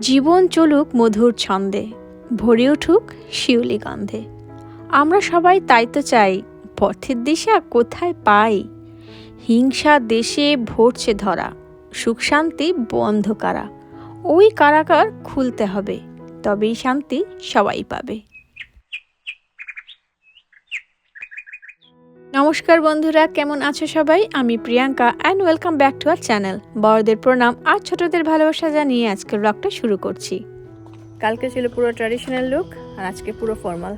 জীবন চলুক মধুর ছন্দে, ভরে উঠুক শিউলি গন্ধে। আমরা সবাই তাই তো চাই, পথের দিশা কোথায় পাই? হিংসা দেশে ভরছে ধরা, সুখ শান্তি বন্ধ কারা। ওই কারাকার খুলতে হবে, তবেই শান্তি সবাই পাবে। নমস্কার বন্ধুরা, কেমন আছো সবাই? আমি Priyanka and welcome back to our channel বড়দের প্রণাম আর ছোটদের ভালোবাসা জানিয়ে আজকের ব্লগটা শুরু করছি। কালকে ছিল পুরো ট্র্যাডিশনাল লুক আর আজকে পুরো ফর্মাল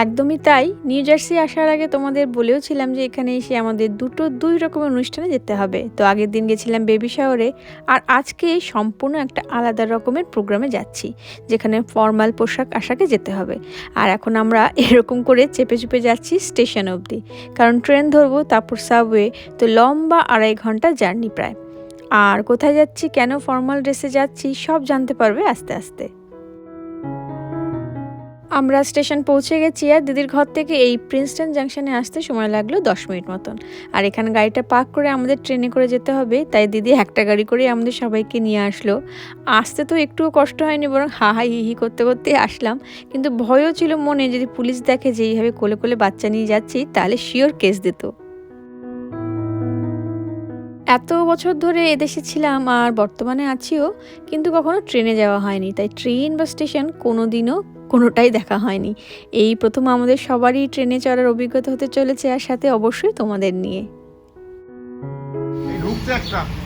একদমই তাই। নিউ জার্সি আসার আগে তোমাদের বলেও ছিলাম যে এখানে এসে আমাদের দুটো দুই রকমের অনুষ্ঠানে যেতে হবে। তো আগের দিন গেছিলাম বেবি শাওয়ারে আর আজকে সম্পূর্ণ একটা আলাদা রকমের প্রোগ্রামে যাচ্ছি, যেখানে ফর্মাল পোশাক আশাকে যেতে হবে। আর এখন আমরা এরকম করে চেপে চেপে যাচ্ছি স্টেশন অবধি, কারণ ট্রেন ধরবো, তারপর সাবওয়ে তো লম্বা আড়াই ঘণ্টা জার্নি প্রায়। আর কোথায় যাচ্ছি, কেন ফর্মাল ড্রেসে যাচ্ছি, সব জানতে পারবে আস্তে আস্তে। আমরা স্টেশন পৌঁছে গেছি আর দিদির ঘর থেকে এই প্রিন্সটন জাংশনে আসতে সময় লাগল দশ মিনিট মতন। আর এখানে গাড়িটা পার্ক করে আমাদের ট্রেনে করে যেতে হবে, তাই দিদি একটা গাড়ি করে আমাদের সবাইকে নিয়ে আসলো। আসতে তো একটুও কষ্ট হয়নি, বরং হা হি হি করতে করতে আসলাম। কিন্তু ভয়ও ছিল মনে যদি পুলিশ দেখে যে এইভাবে কোলে কোলে বাচ্চা নিয়ে যাচ্ছি, তাহলে শিওর কেস দিত। এত বছর ধরে এদেশে ছিলাম আর বর্তমানে আছিও, কিন্তু কখনো ট্রেনে যাওয়া হয়নি। তাই ট্রেন বা স্টেশন কোনো দিনও কোনোটাই দেখা হয়নি। এই প্রথম আমাদের সবারই ট্রেনে চড়ার অভিজ্ঞতা হতে চলেছে আর সাথে অবশ্যই তোমাদের নিয়ে। একটা।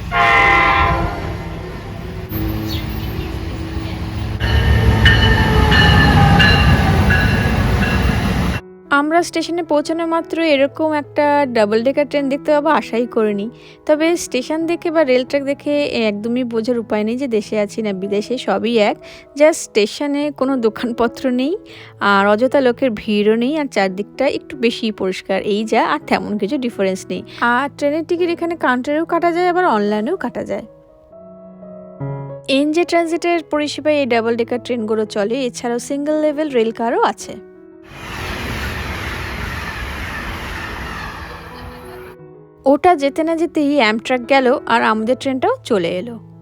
আমরা স্টেশনে পৌঁছানো মাত্র এরকম একটা ডাবল ডেকার ট্রেন দেখতে পাবো, আশাই করিনি। তবে স্টেশন দেখে বা রেল ট্র্যাক দেখে একদমই বোঝার উপায় নেই যে দেশে আছি না বিদেশে, সবই এক। জাস্ট স্টেশনে কোনো দোকানপত্র নেই, আর অযথা লোকের ভিড়ও নেই, আর চারদিকটা একটু বেশি পরিষ্কার। এই যা, আর তেমন কিছু ডিফারেন্স নেই। আর ট্রেনের টিকিট এখানে কাউন্টারেও কাটা যায়, আবার অনলাইনেও কাটা যায়। এনজে ট্রানজিটের পরিষেবায় এই ডাবল ডেকার ট্রেনগুলো চলে, এছাড়াও সিঙ্গেল লেভেল রেল কারও আছে। ওটা যেতে না যেতেই অ্যামট্রাক গেল আর আমাদের ট্রেনটাও চলে এলো।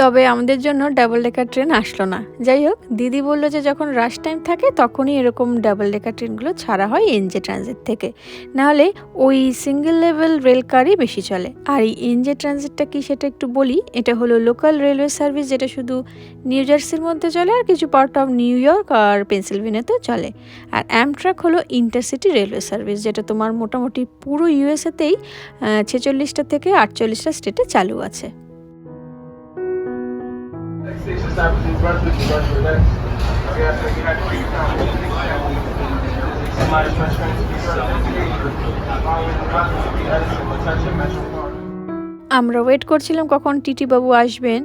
তবে আমাদের জন্য ডাবল ডেকার ট্রেন আসলো না। যাই হোক, দিদি বলল যে যখন রাশ টাইম থাকে তখনই এরকম ডাবল ডেকার ট্রেনগুলো ছাড়া হয় এনজে ট্রানজিট থেকে। নাহলে ওই সিঙ্গেল লেভেল রেল কারই বেশি চলে। আর এই এনজে ট্রানজিটটা কি সেটা একটু বলি, এটা হলো লোকাল রেলওয়ে সার্ভিস যেটা শুধু নিউ জার্সির মধ্যে চলে আর কিছু পার্ট অফ নিউ ইয়র্ক আর পেনসিলভেনিয়াতেও চলে। আর অ্যামট্রাক হলো ইন্টারসিটি রেলওয়ে সার্ভিস যেটা তোমার মোটামুটি পুরো ইউএসএতেই ছেচল্লিশটা থেকে আটচল্লিশটা স্টেটে চালু আছে। আমরা ওয়েট করছিলাম কখন টিটি বাবু আসবেন,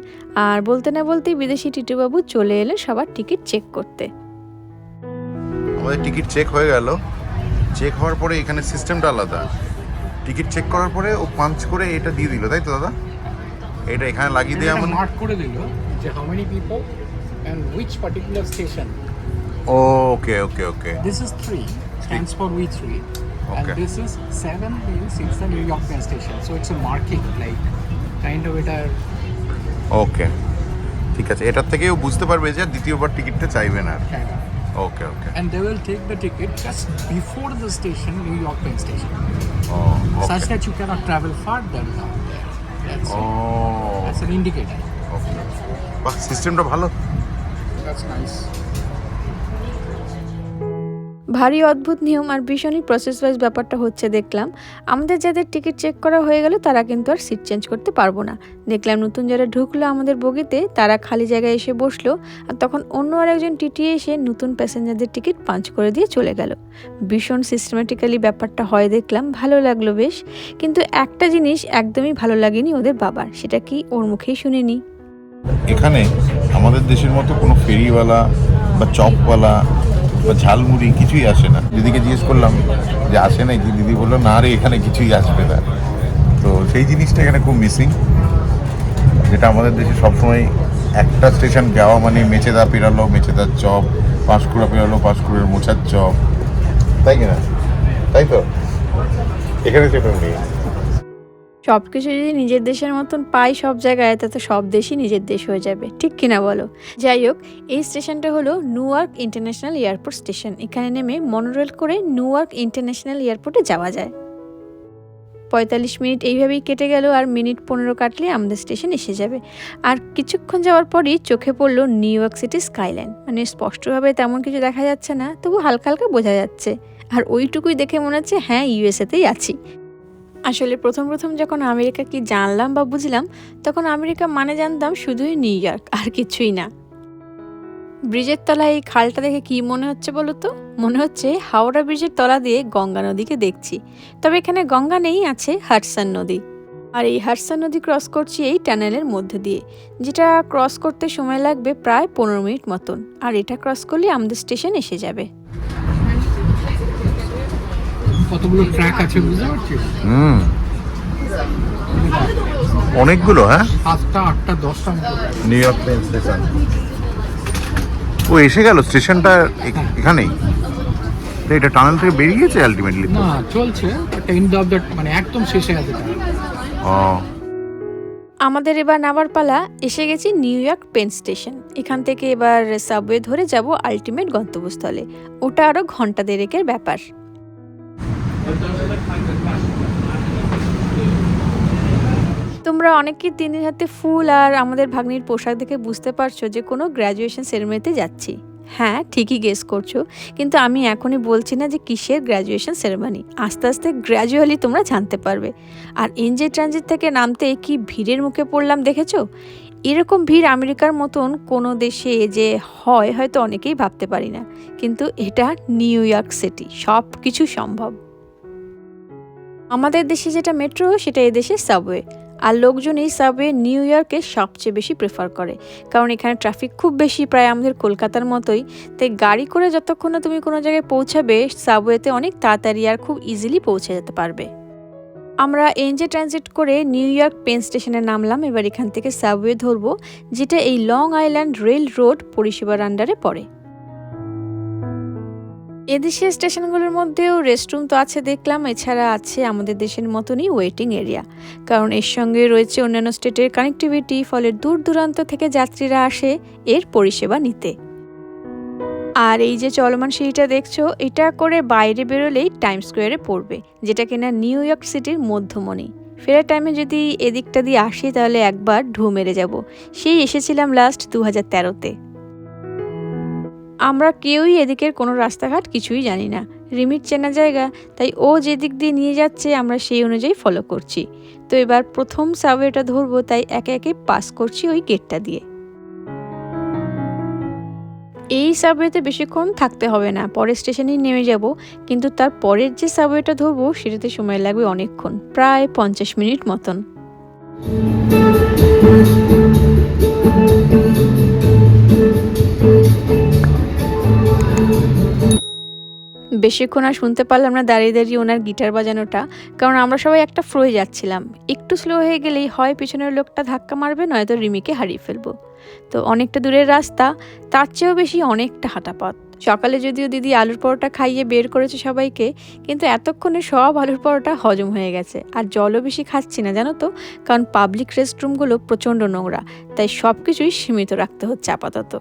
আর বলতে না বলতেই বিদেশি টিটি বাবু চলে এলেন সবার টিকিট চেক করতে। আমাদের টিকিট চেক হয়ে গেল। চেক হওয়ার পরে এখানে সিস্টেমটা আলাদা। টিকিট চেক করার পরে ও পাঞ্চ করে এটা দিয়ে দিল, তাই তো দাদা? এটা এখানে লাগিয়ে দেয় আমরা মার্ক মানে- করে দিল যে how many people and which particular station okay okay okay this is 3 stands for which 3 okay this is 7 and this New York station so it's a marking like kind of এটা okay ঠিক আছে এটার থেকেও বুঝতে পারবে যে দ্বিতীয়বার টিকিটটা চাইবে না আর okay okay and they will take the ticket just before the station New York Penn station O such that you can't travel far than O. That's an indicator সিস্টেমটা ভালো। ভারী অদ্ভুত নিয়ম আর ভীষণই প্রসেস ওয়াইজ ব্যাপারটা হচ্ছে, দেখলাম। আমাদের যাদের টিকিট চেক করা হয়ে গেল, তারা কিন্তু আর সিট চেঞ্জ করতে পারব না। দেখলাম নতুন যারা ঢুকলো আমাদের বগিতে, তারা খালি জায়গায় এসে বসল আর তখন অন্য আর আরেকজন টিটি এসে নতুন প্যাসেঞ্জারদের টিকিট পাঞ্চ করে দিয়ে চলে গেল। ভীষণ সিস্টেমেটিক্যালি ব্যাপারটা হয়, দেখলাম। ভালো লাগল বেশ। কিন্তু একটা জিনিস একদমই ভালো লাগেনি ওদের বাবার, সেটা কি ওর মুখেই শুনিনি। এখানে আমাদের দেশের মতো কোনো ফেরিওয়ালা বা চপওয়ালা বা ঝালমুড়ি কিছুই আসে না। দিদিকে জিজ্ঞেস করলাম যে আসে নাকি দিদি বলল, না রে, এখানে কিছুই আসবে না। তো সেই জিনিসটা এখানে খুব মিসিং যেটা আমাদের দেশে সবসময় একটা স্টেশন যাওয়া মানে মেচেদা পেরালো, মেচেদার চপ, পাঁশকুড়া পেরালো, পাঁশকুড়ের মোছার চপ। তাই কিনা তাই তো? এখানে সেটা নেই। সব কিছু যদি নিজের দেশের মতন পাই সব জায়গায়, তাতে সব দেশই নিজের দেশ হয়ে যাবে। ঠিক কিনা বলো? যাই হোক, এই স্টেশনটা হলো নিউইয়র্ক ইন্টারন্যাশনাল এয়ারপোর্ট স্টেশন। এখানে নেমে মনোরেল করে নিউইয়র্ক ইন্টারন্যাশনাল এয়ারপোর্টে যাওয়া যায়। পঁয়তাল্লিশ মিনিট এইভাবেই কেটে গেল আর মিনিট পনেরো কাটলে আমাদের স্টেশন এসে যাবে। আর কিছুক্ষণ যাওয়ার পরই চোখে পড়ল নিউ ইয়র্ক সিটি স্কাইলাইন। মানে স্পষ্টভাবে তেমন কিছু দেখা যাচ্ছে না, তবু হালকা হালকা বোঝা যাচ্ছে। আর ওইটুকুই দেখে মনে হচ্ছে হ্যাঁ ইউএসএতেই আছি। আসলে প্রথম প্রথম যখন আমেরিকা কি জানলাম বা বুঝলাম, তখন আমেরিকা মানে জানতাম শুধুই নিউ ইয়র্ক, আর কিছুই না। ব্রিজের তলায় এই খালটা দেখে কি মনে হচ্ছে বলো তো? মনে হচ্ছে হাওড়া ব্রিজের তলা দিয়ে গঙ্গা নদীকে দেখছি। তবে এখানে গঙ্গা নেই, আছে হারসান নদী। আর এই হারসান নদী ক্রস করছি এই টানেলের মধ্যে দিয়ে, যেটা ক্রস করতে সময় লাগবে প্রায় পনেরো মিনিট মতন। আর এটা ক্রস করলে আমাদের স্টেশন এসে যাবে। কতগুলো ট্র্যাক আছে বুঝতে পারছিস? হুম। অনেকগুলো হ্যাঁ? সাতটা আটটা দশটা নিউ ইয়র্ক ট্রেন স্টেশন ও এসে গেল? স্টেশনটা এখানেই? তো এটা টানেল থেকে বেরিয়ে গেছে আলটিমেটলি না চলছে এন্ড অফ দ্য মানে একদম শেষে আছে ও। আমাদের এবার নামার পালা এসে গেছি নিউ ইয়র্ক পেন স্টেশন এখান থেকে এবার সাবওয়ে ধরে যাব আলটিমেট গন্তব্যস্থলে। ওটা আরও ঘণ্টা দেড়েকের ব্যাপার। তোমরা অনেকেই দিনের হাতে ফুল আর আমাদের ভাগ্নির পোশাক দেখে বুঝতে পারছ যে কোনো গ্র্যাজুয়েশন সেরেমনিতে যাচ্ছি। হ্যাঁ ঠিকই গেস করছ। কিন্তু আমি এখনই বলছি না যে কিসের গ্র্যাজুয়েশন সেরেমনি আস্তে আস্তে গ্র্যাজুয়ালি তোমরা জানতে পারবে। আর এনজে ট্রানজিট থেকে নামতে কি ভিড়ের মুখে পড়লাম দেখেছ? এরকম ভিড় আমেরিকার মতন কোনো দেশে যে হয় হয়তো অনেকেই ভাবতে পারি না। কিন্তু এটা নিউ ইয়র্ক সিটি সব কিছু সম্ভব। আমাদের দেশে যেটা মেট্রো সেটা এদেশে সাবওয়ে আর লোকজন এই সাবওয়ে নিউ ইয়র্কে সবচেয়ে বেশি প্রেফার করে। কারণ এখানে ট্রাফিক খুব বেশি, প্রায় আমাদের কলকাতার মতোই। তাই গাড়ি করে যতক্ষণ না তুমি কোনো জায়গায় পৌঁছাবে, সাবওয়েতে অনেক তাড়াতাড়ি আর খুব ইজিলি পৌঁছে যেতে পারবে। আমরা এনজে ট্রানজিট করে নিউ ইয়র্ক পেন স্টেশনে নামলাম, এবার এখান থেকে সাবওয়ে ধরবো, যেটা এই লং আইল্যান্ড রেল রোড পরিষেবার আন্ডারে পড়ে। এদেশের স্টেশনগুলোর মধ্যেও রেস্টরুম তো আছে দেখলাম, এছাড়া আছে আমাদের দেশের মতনই ওয়েটিং এরিয়া। কারণ এর সঙ্গে রয়েছে অন্যান্য স্টেটের কানেক্টিভিটি, ফলে দূর দূরান্ত থেকে যাত্রীরা আসে এর পরিষেবা নিতে। আর এই যে চলমান সিঁড়িটা দেখছ, এটা করে বাইরে বেরোলেই টাইম স্কোয়ারে পড়বে, যেটা কিনা নিউ ইয়র্ক সিটির মধ্যমণি। ফেরার টাইমে যদি এদিকটা দিয়ে আসি, তাহলে একবার ঢু মেরে যাব। সেই এসেছিলাম লাস্ট দু হাজার তেরোতে। আমরা কেউই এদিকের কোনো রাস্তাঘাট কিছুই জানি না। রিমিট চেনা জায়গা, তাই ও যেদিক দিয়ে নিয়ে যাচ্ছে, আমরা সেই অনুযায়ী ফলো করছি। তো এবার প্রথম সাবওয়েটা ধরবো, তাই একে একে পাস করছি ওই গেটটা দিয়ে। এই সাবওয়েতে বেশিক্ষণ থাকতে হবে না, পরের স্টেশনেই নেমে যাব। কিন্তু তার পরের যে সাবওয়েটা ধরবো, সেটাতে সময় লাগবে অনেকক্ষণ, প্রায় পঞ্চাশ মিনিট মতন। বেশিক্ষণ আর শুনতে পারলাম না, দাঁড়িয়ে দাঁড়িয়ে ওনার গিটার বাজানোটা। কারণ আমরা সবাই একটা ফ্লোয়ে যাচ্ছিলাম। একটু স্লো হয়ে গেলেই হয় পিছনের লোকটা ধাক্কা মারবে, নয়তো রিমিকে হারিয়ে ফেলব। তো অনেকটা দূরের রাস্তা, তার চেয়েও বেশি অনেকটা হাঁটা পথ। সকালে যদিও দিদি আলুর পরোটা খাইয়ে বের করেছে সবাইকে, কিন্তু এতক্ষণে সব আলুর পরোটা হজম হয়ে গেছে। আর জলও বেশি খাচ্ছি না, জানো তো? কারণ পাবলিক রেস্টরুমগুলো প্রচণ্ড নোংরা, তাই সব কিছুই সীমিত রাখতে হচ্ছে আপাতত।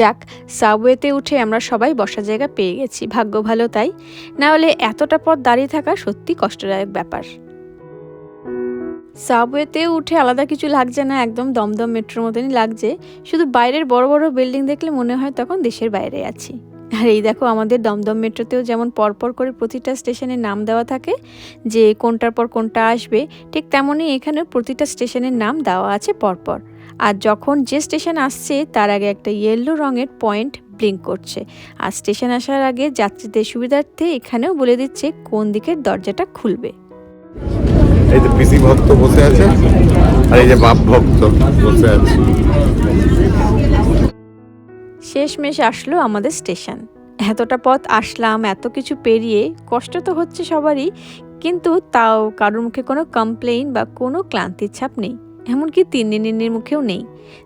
যাক সাবওয়েতে উঠে আমরা সবাই বসার জায়গা পেয়ে গেছি, ভাগ্য ভালো তাই। না হলে এতটা পথ দাঁড়িয়ে থাকা সত্যি কষ্টদায়ক ব্যাপার। সাবওয়েতে উঠে আলাদা কিছু লাগছে না, একদম দমদম মেট্রোর মতনই লাগছে। শুধু বাইরের বড় বড় বিল্ডিং দেখলে মনে হয় তখন দেশের বাইরে আছি। আর এই দেখো আমাদের দমদম মেট্রোতেও যেমন পরপর করে প্রতিটা স্টেশনের নাম দেওয়া থাকে, যে কোনটার পর কোনটা আসবে, ঠিক তেমনই এখানেও প্রতিটা স্টেশনের নাম দেওয়া আছে পরপর। আর যখন যে স্টেশন আসছে তার আগে একটা ইয়েলো রঙের পয়েন্ট ব্লিঙ্ক করছে। আর স্টেশন আসার আগে যাত্রীদের সুবিধার্থে এখানেও বলে দিচ্ছে কোন দিকের দরজাটা খুলবে। এই যে পিসি ভক্ত বসে আছে আর এই যে বাপ ভক্ত বসে আছে। শেষমেশ আসলো আমাদের স্টেশন। এতটা পথ আসলাম এত কিছু পেরিয়ে কষ্ট তো হচ্ছে সবারই কিন্তু তাও কারোর মুখে কোনো কমপ্লেইন বা কোনো ক্লান্তির ছাপ নেই। এমনকি তিন্নি নিন্নির মুখেও নেই,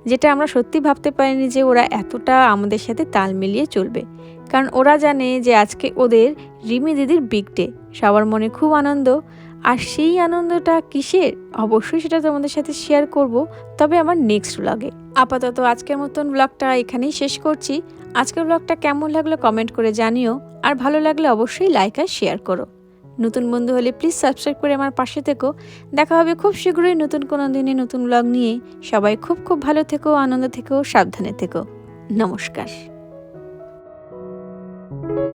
যেটা আমরা সত্যি ভাবতে পারিনি যে ওরা এতটা আমাদের সাথে তাল মিলিয়ে চলবে। কারণ ওরা জানে যে আজকে ওদের রিমি দিদির বিগ ডে সবার মনে খুব আনন্দ। আর সেই আনন্দটা কিসের? অবশ্যই সেটা তোমাদের সাথে শেয়ার করব, তবে আমার নেক্সট ব্লগে আপাতত আজকের মতন ব্লগটা এখানেই শেষ করছি। আজকের ব্লগটা কেমন লাগল কমেন্ট করে জানিও, আর ভালো লাগলে অবশ্যই লাইক আর শেয়ার করো। নতুন বন্ধু হলে প্লিজ সাবস্ক্রাইব করে আমার পাশে থেকো। দেখা হবে খুব শীঘ্রই নতুন কোনো দিনে নতুন ব্লগ নিয়ে। সবাই খুব খুব ভালো থেকো, আনন্দ থেকো, সাবধানে থেকো। নমস্কার।